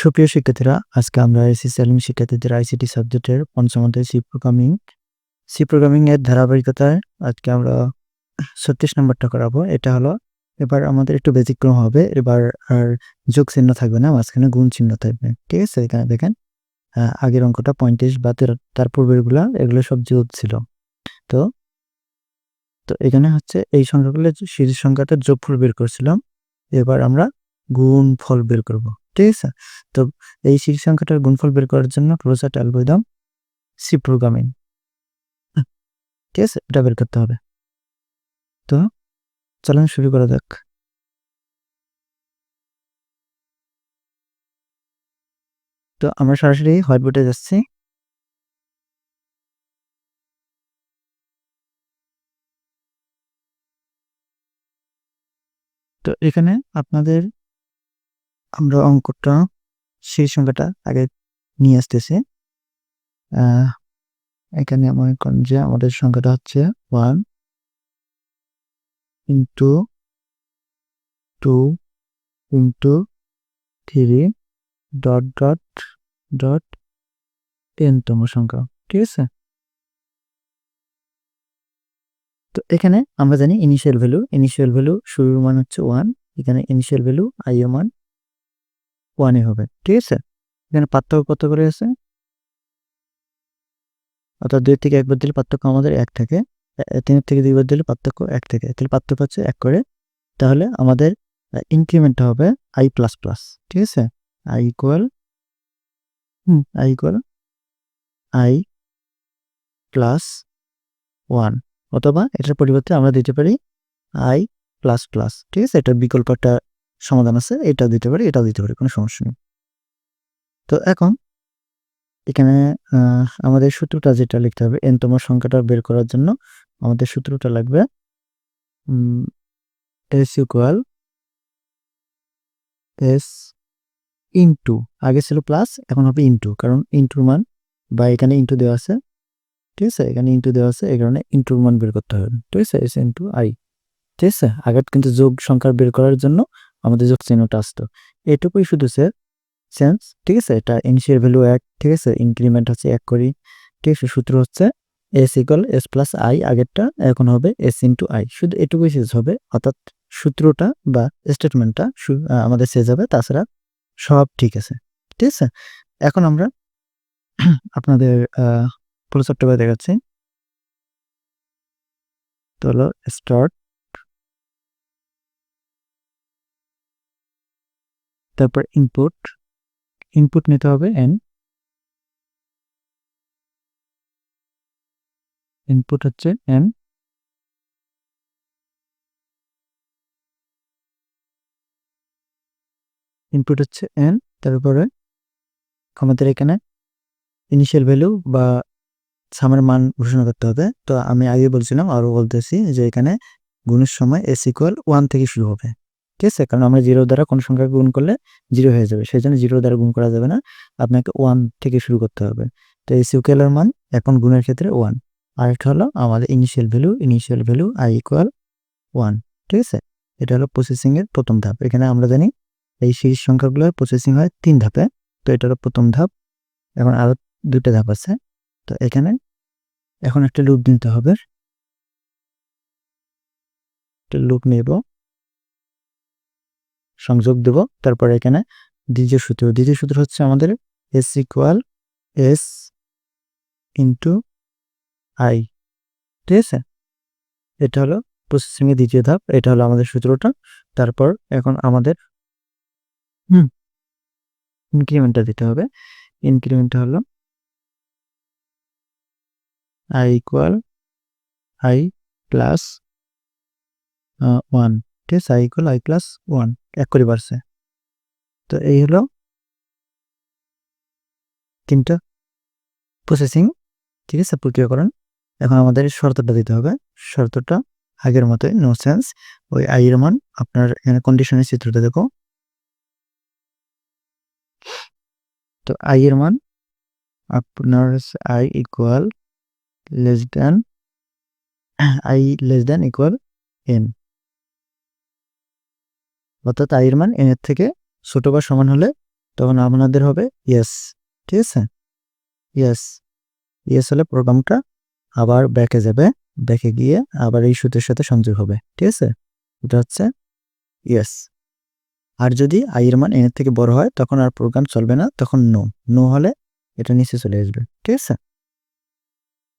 সুপ্রিয় শিক্ষার্থীরা, আজকে আমরা এসি সেলিম শিক্ষার্থীদের আইসিটি সাবজেক্টের পঞ্চম অধ্যায় সি প্রোগ্রামিং। সি প্রোগ্রামিং এর ধারাবাহিকতায় আজকে আমরা ছত্রিশ নম্বরটা করাবো। এটা হলো, এবার আমাদের একটু ব্যতিক্রম হবে, এবার আর যোগ চিহ্ন থাকবে না, মাঝখানে গুণ চিহ্ন থাকবে। ঠিক আছে, এখানে দেখেন আগের অঙ্কটা পঁয়ত্রিশ বা তেরো- তার পূর্বেরগুলা এগুলো সব যোগ ছিল। তো তো এখানে হচ্ছে এই সংখ্যাগুলো সিরিজ সংখ্যাটা যোগফল বের করছিলাম, এবার আমরা গুণ ফল বের করব। ঠিক আছে? তো এই সিরিজ সংখ্যাটার গুণফল বের করার জন্য ক্লোজার অ্যালগরিদম সি প্রোগ্রামিং। ঠিক আছে? এটা বের করতে হবে। তো চলেন শুরু করা যাক। তো আমরা সরাসরি হোয়াইট বোর্ডে যাচ্ছি। তো এখানে আপনাদের আমরা অঙ্কটা সেই সংখ্যাটা আগে নিয়ে আসতেছি। এখানে মনে করেন যে আমাদের সংখ্যাটা হচ্ছে one into two into three dot dot dot টেনতম সংখ্যা, ঠিক আছে? তো এখানে আমরা জানি ইনিশিয়াল ভ্যালু ইনিশিয়াল ভ্যালু শুরুর মান হচ্ছে ওয়ান এখানে ইনিশিয়াল ভ্যালু আই এর মান ওয়ানই হবে, ঠিক আছে? এখানে পার্থক্য কত করে আছে? অর্থাৎ দুই থেকে একবার দিলে পার্থক্য আমাদের এক থাকে। তিনের থেকে দুইবার দিলে পার্থক্য এক থেকে। তাহলে পার্থক্য হচ্ছে এক করে। তাহলে আমাদের ইনক্রিমেন্ট হবে আই প্লাস প্লাস ঠিক আছে? I equal hmm i equal i plus one অথবা এটার পরিবর্তে আমরা দিতে পারি আই প্লাস প্লাস ঠিক আছে? এটার বিকল্প একটা সমাধান আছে, এটা দিতে পারি, এটাও দিতে পারি, কোনো সমস্যা নেই। তো এখন এখানে আমাদের সূত্রটা যেটা লিখতে হবে, এনতম সংখ্যাটা বের করার জন্য আমাদের সূত্রটা লাগবে এস ইকুয়াল এস ইন্টু আগে ছিল প্লাস এখন হবে ইন্টু কারণ ইন্টুর মান বা এখানে ইন্টু দেওয়া আছে, ঠিক আছে? এখানে ইন্টু দেওয়া আছে, এই কারণে ইন্টুর মান বের করতে হবে। ঠিক আছে? এস ইন্টু আই ঠিক আছে? আগে কিন্তু যোগ সংখ্যা বের করার জন্য আমাদের যোগ চিহ্নটা আসতো। এটুকুই শুধু, স্যার। চেঞ্জ ঠিক আছে? এটা ইনিশিয়াল ভ্যালু এক, ঠিক আছে? ইনক্রিমেন্ট হচ্ছে এক করি। ঠিক আছে? সূত্র হচ্ছে s equal s plus i আগেরটা, এখন হবে এস ইন্টু আই শুধু এটুকুই শেষ হবে। অর্থাৎ সূত্রটা বা স্টেটমেন্টটা আমাদের শেষ হবে। তাছাড়া সব ঠিক আছে। ঠিক আছে? এখন আমরা আপনাদের পুরো প্রচারটা দেখাচ্ছি। তো হলো স্টার্ট তারপর ইনপুট ইনপুট নিতে হবে এন ইনপুট হচ্ছে এন ইনপুট হচ্ছে এন তারপরে আমাদের এখানে ইনিশিয়াল ভ্যালু বা সামের মান ঘোষণা করতে হবে। তো আমি আগে বলছিলাম, আরও বলতেছি যে এখানে গুণের সময় এস ইকুয়াল ওয়ান থেকে শুরু হবে। ঠিক আছে? কারণ আমরা জিরো দ্বারা কোন সংখ্যাকে গুণ করলে জিরো হয়ে যাবে। সেই জন্য জিরো দ্বারা গুণ করা যাবে না। আপনাকে ওয়ান থেকে শুরু করতে হবে। তো এস ইকুয়ালের মান এখন গুণের ক্ষেত্রে ওয়ান আর আরেকটা হলো আমাদের initial value initial value i equal one ঠিক আছে? এটা হলো প্রসেসিং এর প্রথম ধাপ। এখানে আমরা জানি এই সিরিজ সংখ্যাগুলোর প্রসেসিং হয় তিন ধাপে। তো এটা হলো প্রথম ধাপ। এখন আরও দুটো ধাপ আছে। তো এখানে এখন একটা লুপ নিতে হবে। একটা লুপ নেব। সংযোগ দেব। তারপরে এখানে দ্বিতীয় সূত্র। দ্বিতীয় সূত্র হচ্ছে আমাদের s equal s into i ঠিক আছে? এটা হলো প্রসেসিং এর দ্বিতীয় ধাপ। এটা হলো আমাদের সূত্রটা। তারপর এখন আমাদের, হুম ইনক্রিমেন্টটা দিতে হবে। ইনক্রিমেন্টটা হলো i equal i plus one আছে i equal i plus one, এক করে বাড়ছে। তো এই হলো তিনটা প্রসেসিং ঠিক আছে? প্রক্রিয়াকরণ। এখন আমাদের শর্তটা দিতে হবে। শর্তটা আগের মতোই নো সেন্স ওই আই এর মান, আপনার এখানে কন্ডিশনের চিত্রটা দেখো। তো আই এর মান, আপনার i equal less than i less than equal n অর্থাৎ আই এর মান এন এর থেকে ছোট বা সমান হলে তখন আপনাদের হবে ইয়েস ঠিক আছে? ইয়েস ইয়েস হলে প্রোগ্রামটা আবার ব্যাকে যাবে ব্যাকে গিয়ে আবার এই সূত্রের সাথে সংযোগ হবে, ঠিক আছে? এটা হচ্ছে ইয়েস আর যদি আই এর মান এর থেকে বড় হয়, তখন আর প্রোগ্রাম চলবে না, তখন নো নো হলে এটা নিচে চলে আসবে, ঠিক আছে?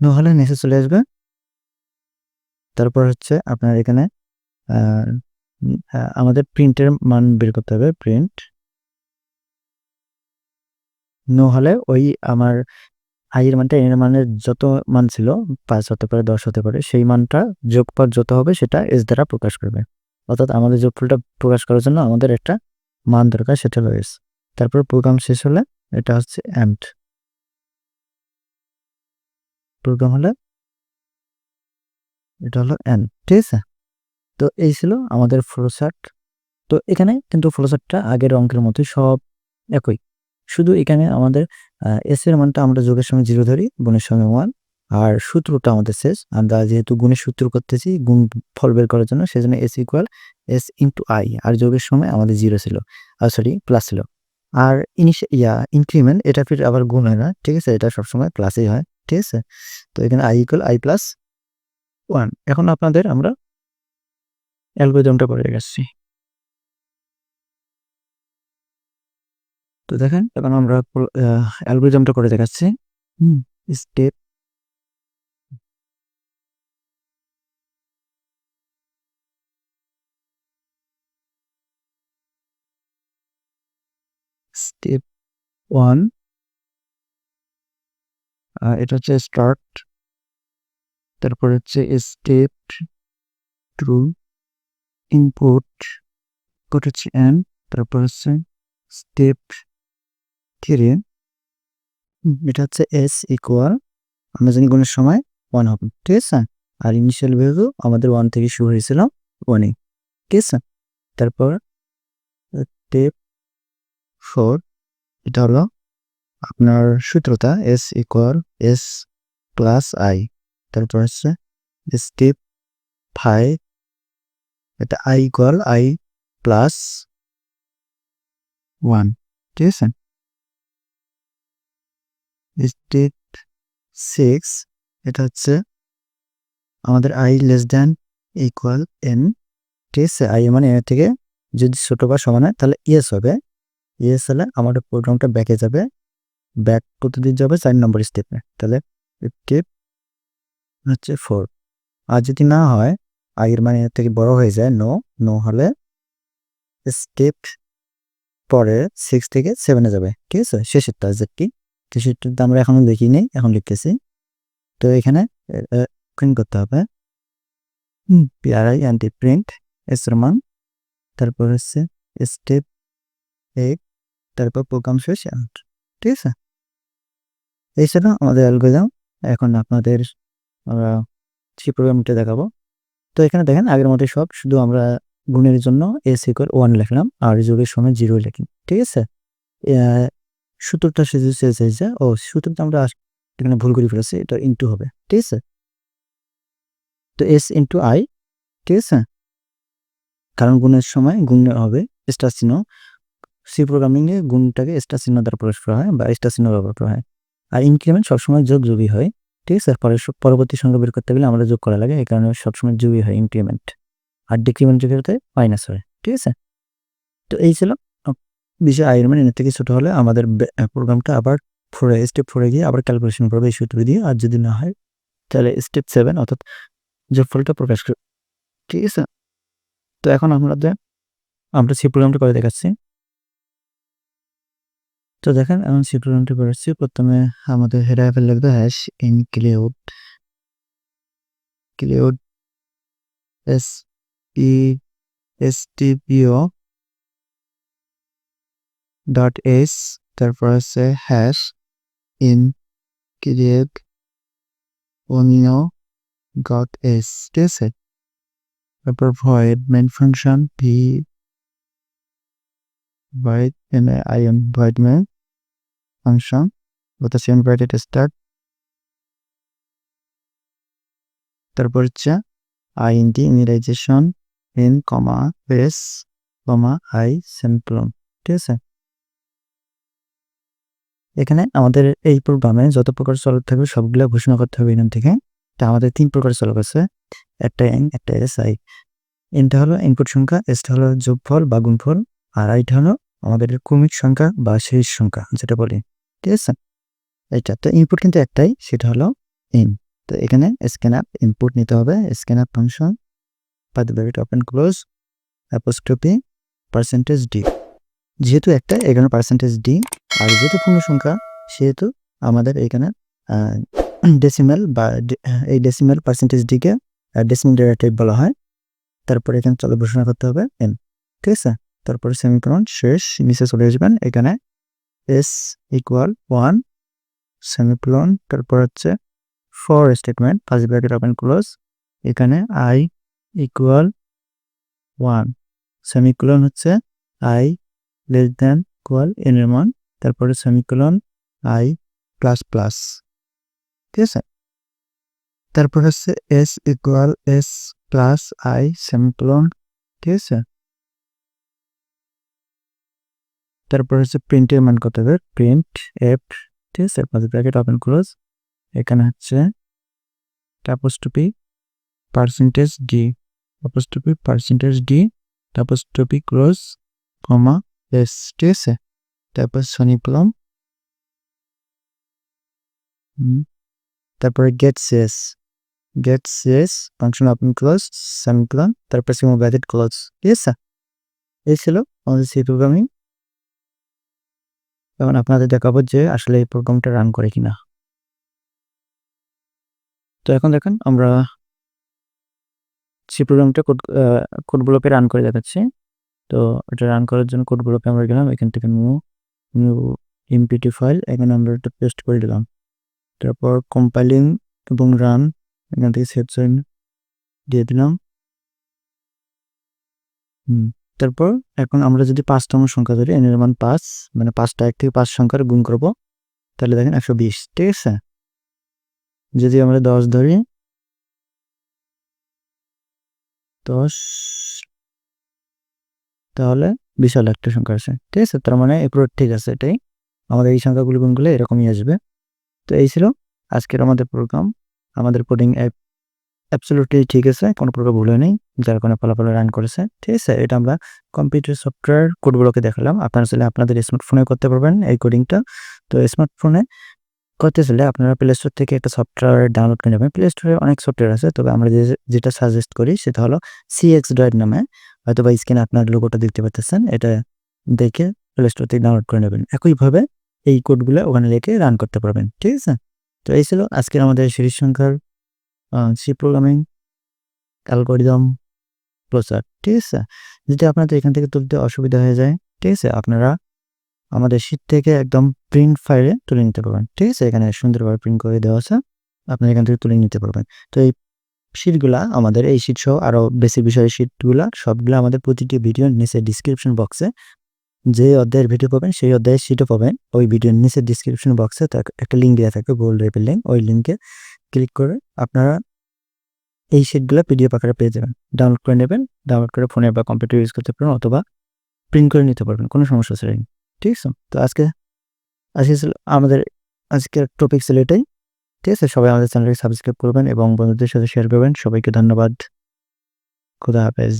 নো হলে নিচে চলে আসবে। তারপর হচ্ছে আপনার এখানে আমাদের প্রিন্টের মান বের করতে হবে প্রিন্ট নো হলে ওই আমার আই এর মানটা এর মানের যত মান ছিল, পাঁচ হতে পারে, দশ হতে পারে, সেই মানটা যোগফল যত হবে সেটা এস দ্বারা প্রকাশ করবে। অর্থাৎ আমাদের যোগফলটা প্রকাশ করার জন্য আমাদের একটা মান দরকার, সেটা হলো এস তারপর প্রোগ্রাম শেষ হলে এটা হচ্ছে অ্যান্ড প্রোগ্রাম হলে এটা হলো এন ঠিক আছে? তো এই ছিল আমাদের ফ্লোচার্ট তো এখানে কিন্তু ফ্লোচার্টটা আগের অঙ্কের মতোই সব একই। শুধু এখানে আমাদের এস এর মানটা আমরা যোগের সময় জিরো ধরি, গুণের সময় ওয়ান আর সূত্রটা আমাদের শেষ। আমরা যেহেতু গুণের সূত্র করতেছি, গুণ ফল বের করার জন্য, সেজন্য s equal s into i আর যোগের সময় আমাদের জিরো ছিল। আর সরি প্লাস ছিল। আর ইনিশ ইয়া ইনক্রিমেন্ট এটা ফির আবার গুণ হয় না। ঠিক আছে? এটা সবসময় প্লাসই হয়। ঠিক আছে? তো এখানে i equal i plus one এখন আপনাদের আমরা অ্যালগোরিদমটা করে দেখাচ্ছি তো দেখেন, এখন আমরা অ্যালগোরিদমটা করে দেখাচ্ছি। Hmm, step. Step one. এটা হচ্ছে স্টার্ট। তারপর হচ্ছে স্টেপ টু। ইনপুট হচ্ছে এন তারপর হচ্ছে স্টেপ থ্রি এটা হচ্ছে এস ইকুয়াল আমরা জানি গুণের সময় ওয়ান হবে, ঠিক আছে? আর ইনিশিয়াল ভ্যালু আমাদের ওয়ান থেকে শুরু হয়েছিল ওয়ানে ঠিক আছে? তারপর স্টেপ ফোর এটা হলো আপনার সূত্রটা s equal s plus i তারপর হচ্ছে স্টেপ ফাইভ এটা i equal i plus one ঠিক আছে? স্টেপ সিক্স এটা হচ্ছে আমাদের i less than equal n ঠিক আছে? আই মানে এর থেকে যদি ছোট বা সমান হয়, তাহলে ইয়েস হবে। ইয়েস হলে আমাদের প্রোগ্রামটা ব্যাকে যাবে। ব্যাক কতদিন যাবে চার নম্বর স্টেপে তাহলে স্টেপ হচ্ছে ফোর আর যদি না হয় আগের মানে থেকে বড় হয়ে যায় নো নো হলে স্টেপ পরে সিক্স থেকে সেভেনে যাবে, ঠিক আছে? শেষেরটা যেটি তো সেটা আমরা এখনও দেখি নেই, এখন লিখতেছি। তো এখানে প্রিন্ট করতে হবে। পিআরআই অ্যান্টি প্রিন্ট এসের মান, তারপর হচ্ছে স্টেপ এইট তারপর প্রোগ্রাম শেষ ঠিক আছে? এই ছিল আমাদের অ্যালগোরিদম এখন আপনাদের আমরা সি প্রোগ্রামটা দেখাবো তো এখানে দেখেন, আগের মতো সব, শুধু আমরা গুণের জন্য এস ইকুয়াল ওয়ান লিখলাম, আর যোগের সময় জিরো লিখি ঠিক আছে? সূত্রটা শুধু শেষ হয়েছে ও সূত্রটা আমরা এখানে ভুল করে ফেলেছি, এটা ইন্টু হবে, ঠিক আছে? তো এস ইন্টু আই ঠিক আছে? কারণ গুণের সময় গুণ হবে স্টার চিহ্ন সি প্রোগ্রামিংয়ে গুণটাকে স্টার চিহ্ন দ্বারা প্রকাশ করা হয় বা স্টার চিহ্ন ব্যবহার করা হয়, আর ইনক্রিমেন্ট সবসময় যোগ যোগই হয় ঠিক আছে, পরে পরবর্তী সংখ্যা বের করতে গেলে আমাদের যোগ করা লাগে, এই কারণে সবসময় যোগই হয় ইনক্রিমেন্ট আর ডিক্রিমেন্টের ক্ষেত্রে মাইনাস হয়, ঠিক আছে? তো এই ছিল বিষয় আয়ের মানে এর থেকে ছোটো হলে আমাদের প্রোগ্রামটা আবার ফোরে স্টেপ ফোরে গিয়ে আবার ক্যালকুলেশন করবে এই সূত্র দিয়ে, আর যদি না হয় তাহলে স্টেপ সেভেন অর্থাৎ যোগফলটা প্রকাশ করবে ঠিক আছে? তো এখন আমাদের আমরা সেই প্রোগ্রামটা করে দেখাচ্ছি। তো দেখেন এখন সি প্রোগ্রামটা করেছি। প্রথমে আমাদের হেডার অ্যাপের লিখবে হ্যাশ ইনক্লিউড ক্লিউড এস পি এস টি পিও ডট এস তারপর আছে হ্যাশ ইন ক্রিয়েট অন্য ডট এস ঠিক আছে? তারপর void main function v void and I am void main function with the same bracket start. তারপর হচ্ছে i in d initialization in comma base comma i semicolon ঠিক আছে? এখানে আমাদের এই প্রোগ্রামে যত প্রকার চলক থাকবে সবগুলো ঘোষণা করতে হবে এখান থেকে। তা আমাদের তিন প্রকার চলক আছে, একটা এন একটা এস আই এনটা হলো ইনপুট সংখ্যা এসটা হলো যোগফল বা গুণফল, আর আইটা হলো আমাদের ক্রমিক সংখ্যা বা শেষ সংখ্যা, যেটা বলি। ঠিক আছে? এইটা তো ইনপুট কিন্তু একটাই, সেটা হলো ইন তো এখানে স্ক্যান আপ ইনপুট নিতে হবে scan up function bracket open close apostrophe percentage d যেহেতু একটা, এখানে পার্সেন্টেজ ডি আর যেহেতু পূর্ণ সংখ্যা, সেহেতু আমাদের এখানে ডেসিমেল বা এই ডেসিমেল পার্সেন্টেজ ডিকে ডেসিমেল ডেটা টাইপ বলা হয়। তারপরে এখানে চলে ঘোষণা করতে হবে এন ঠিক আছে? তারপরে সেমিকোলন শেষ, নিচে চলে আসবেন, এখানে এস ইকুয়াল ওয়ান সেমিকোলন তারপর হচ্ছে for statement first bracket open close এখানে আই ইকুয়াল ওয়ান সেমিকোলন হচ্ছে i less than equal n এর মান তারপরে সেমিকোলন আই প্লাস প্লাস ঠিক আছে? তারপর হচ্ছে s equal s plus i semicolon ঠিক আছে? তারপর হচ্ছে প্রিন্টের মান কত হবে? প্রিন্ট এফ ঠিক আছে? পাঁচ ব্র্যাকেট ওপেন ক্লোজ এখানে হচ্ছে apostrophe percentage d apostrophe percentage d apostrophe close comma s ঠিক আছে? তারপর সনিপ্লম তারপরে get cs get cs function open close semicolon তারপর সিমো ব্র্যাকেট ক্লোজ ঠিক আছে? এই ছিল আমাদের সি প্রোগ্রামিং এখন আপনাদের দেখাবো যে আসলে এই প্রোগ্রামটা রান করে কিনা। তো এখন দেখেন আমরা সি প্রোগ্রামটা কোড কোড কোডগুলোকে রান করে দেখাচ্ছি। তো এটা রান করার জন্য কোডগুলোকে আমরা গেলাম, এখান থেকে নিউ নিউ এমপিটি ফাইল এখানে আমরা এটা পেস্ট করে দিলাম। তারপর কম্পাইলিং এবং রান এখান থেকে সেভ দিয়ে দিলাম। হুম। তারপর এখন আমরা যদি পাঁচতম সংখ্যা ধরি এনের মান পাঁচ মানে পাঁচটা এক থেকে পাঁচ সংখ্যার গুণ করব, তাহলে দেখেন একশো বিশ, ঠিক আছে? যদি আমরা দশ ধরি, দশ, তাহলে বিশাল একটা সংখ্যা আছে, ঠিক আছে? তার মানে পুরো ঠিক আছে এটাই। আমাদের এই সংখ্যাগুলো গুণগুলো এরকমই আসবে। তো এই ছিল আজকের আমাদের প্রোগ্রাম আমাদের কোডিং অ্যাপ অ্যাবসলিউটলি ঠিক আছে, কোনো প্রকার ভুল নেই যার কারণে ফলাফল রান করেছে। ঠিক আছে, এটা আমরা কম্পিউটার সফটওয়্যার কোডগুলোকে দেখালাম। আপনারা চাইলে আপনাদের স্মার্টফোনে করতে পারবেন এই কোডিংটা তো স্মার্টফোনে করতে চাইলে আপনারা প্লে স্টোর থেকে একটা সফটওয়্যার ডাউনলোড করে নেবেন। প্লে স্টোরে অনেক সফটওয়্যার আছে, তবে আমরা যেটা সাজেস্ট করি সেটা হলো সিএক্স ডয়েড নামে। হয়তো বা স্ক্রিনে আপনার লোগোটা দেখতে পাচ্ছেন এটা দেখে প্লে স্টোর থেকে ডাউনলোড করে নেবেন। একইভাবে এই কোডগুলো ওখানে লিখে রান করতে পারবেন। ঠিক আছে? তো এই ছিল আজকের আমাদের সিরিজ সংখ্যার সি প্রোগ্রামিং অ্যালগোরিদম প্রচার, ঠিক আছে? যদি আপনাদের এখান থেকে তুলতে অসুবিধা হয়ে যায়, ঠিক আছে? আপনারা আমাদের শীট থেকে একদম প্রিন্ট ফাইলে তুলে নিতে পারবেন, ঠিক আছে? এখানে সুন্দরভাবে প্রিন্ট করে দেওয়া আছে, আপনারা এখান থেকে তুলে নিতে পারবেন। তো এই শিটগুলা আমাদের, এই শিট সহ আরও বেশি বিষয়ের শিটগুলা সবগুলো আমাদের প্রতিটি ভিডিওর নিচে ডিসক্রিপশন বক্সে যে অধ্যায়ের ভিডিও পাবেন, সেই অধ্যায়ের শিটও পাবেন। ওই ভিডিওর নিচে ডিসক্রিপশন বক্সে একটা লিঙ্ক দেওয়া থাকে গোল্ড রেপের লিঙ্ক ওই লিঙ্কে ক্লিক করে আপনারা এই শিটগুলো পিডিএফ আকারে পেয়ে যাবেন। ডাউনলোড করে নেবেন ডাউনলোড করে ফোনে বা কম্পিউটার ইউজ করতে পারবেন অথবা প্রিন্ট করে নিতে পারবেন, কোনো সমস্যা ছিল ঠিক আছে? তো আজকে আজকে ছিল আমাদের, আজকের টপিক ছিল এটাই। ঠিক আছে? সবাই আমাদের চ্যানেলকে সাবস্ক্রাইব করবেন এবং বন্ধুদের সাথে শেয়ার করবেন। সবাইকে ধন্যবাদ। খুদা হাফেজ।